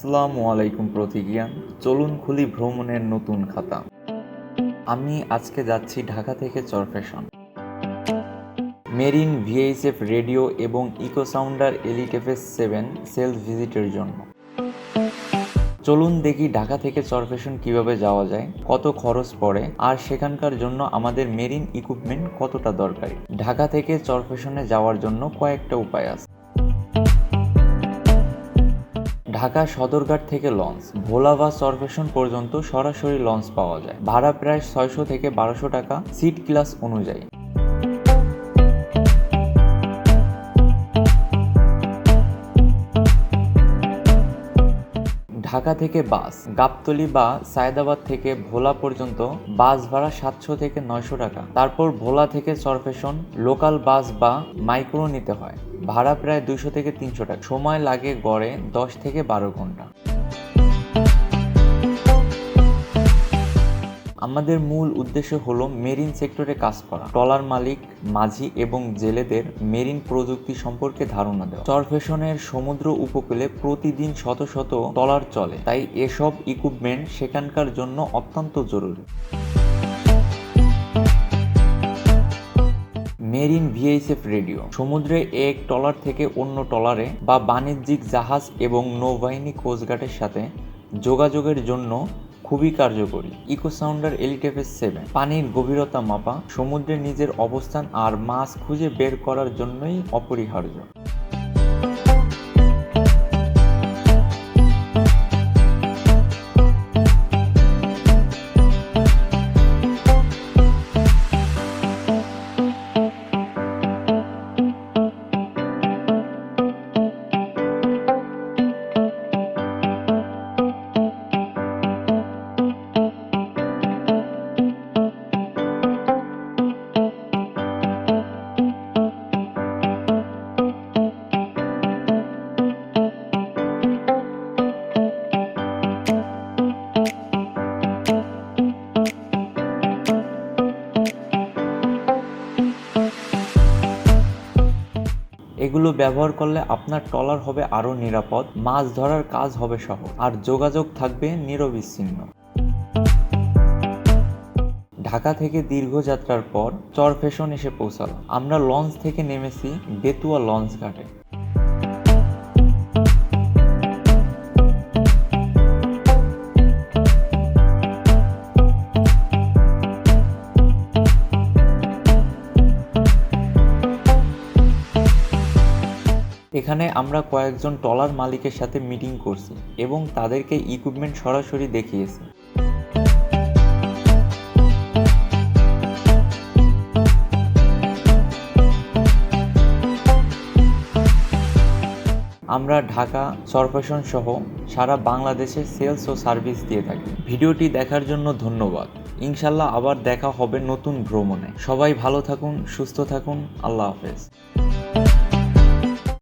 আসসালামু আলাইকুম প্রতিজ্ঞান চলুন খুলি ভ্রমণের নতুন খাতা। আমি আজকে যাচ্ছি ঢাকা থেকে চরফ্যাশন। মেরিন ভিএইচএফ রেডিও এবং ইকো সাউন্ডার এলিটেফএস সেভেন সেলফ ভিজিটের জন্য। চলুন দেখি ঢাকা থেকে চরফ্যাশন কীভাবে যাওয়া যায়, কত খরচ পড়ে, আর সেখানকার জন্য আমাদের মেরিন ইকুইপমেন্ট কতটা দরকারি। ঢাকা থেকে চরফ্যাশনে যাওয়ার জন্য কয়েকটা উপায় আছে। ঢাকা সদরঘাট থেকে লঞ্চ ভোলা বা সরভেশন পর্যন্ত সরাসরি লঞ্চ পাওয়া যায়। ভাড়া প্রায় ছয়শো থেকে বারোশো টাকা, সিট ক্লাস অনুযায়ী। ঢাকা থেকে বাস, গাবতলি বা সায়দাবাদ থেকে ভোলা পর্যন্ত বাস ভাড়া সাতশো থেকে নয়শো টাকা। তারপর ভোলা থেকে সরফেশন, লোকাল বাস বা মাইক্রো নিতে হয়। ভাড়া প্রায় দুইশো থেকে তিনশো টাকা। সময় লাগে গড়ে দশ থেকে বারো ঘণ্টা। আমাদের মূল উদ্দেশ্য হলো মেরিন সেক্টরে কাজ করা। ট্রলার মালিক, মাঝি এবং জেলেদের মেরিন প্রযুক্তি সম্পর্কে ধারণা দেওয়া। চরফেশনের সমুদ্র উপকূলে প্রতিদিন শত শত ট্রলার চলে। তাই এসব ইকুইপমেন্ট সেখানকার জন্য অত্যন্ত জরুরি। Marine VHF radio. সমুদ্রে এক ট্রলার থেকে অন্য ট্রলারে বা বাণিজ্যিক জাহাজ এবং নৌবাহিনী কোস্টগার্ডের সাথে যোগাযোগের জন্য খুবই কার্যকরী। ইকোসাউন্ডার এলিটেফেস সেভেন পানির গভীরতা মাপা সমুদ্রে নিজের অবস্থান আর মাছ খুঁজে বের করার জন্যই অপরিহার্য। এগুলো ব্যবহার করলে আপনার ট্রলার হবে আরও নিরাপদ, মাছ ধরার কাজ হবে সহ আর যোগাযোগ থাকবে নিরবিচ্ছিন্ন। ঢাকা থেকে দীর্ঘ যাত্রার পর চরফেশন এসে পৌঁছাল। আমরা লঞ্চ থেকে নেমেছি বেতুয়া লঞ্চ ঘাটে। এখানে আমরা কয়েকজন ট্রলার মালিকের সাথে মিটিং করছি এবং তাদেরকে ইকুইপমেন্ট সরাসরি দেখিয়েছি। আমরা ঢাকা, সরফেশন সহ সারা বাংলাদেশে সেলস ও সার্ভিস দিয়ে থাকি। ভিডিওটি দেখার জন্য ধন্যবাদ। ইনশাল্লাহ আবার দেখা হবে নতুন ভ্রমণে। সবাই ভালো থাকুন, সুস্থ থাকুন। আল্লাহ হাফেজ।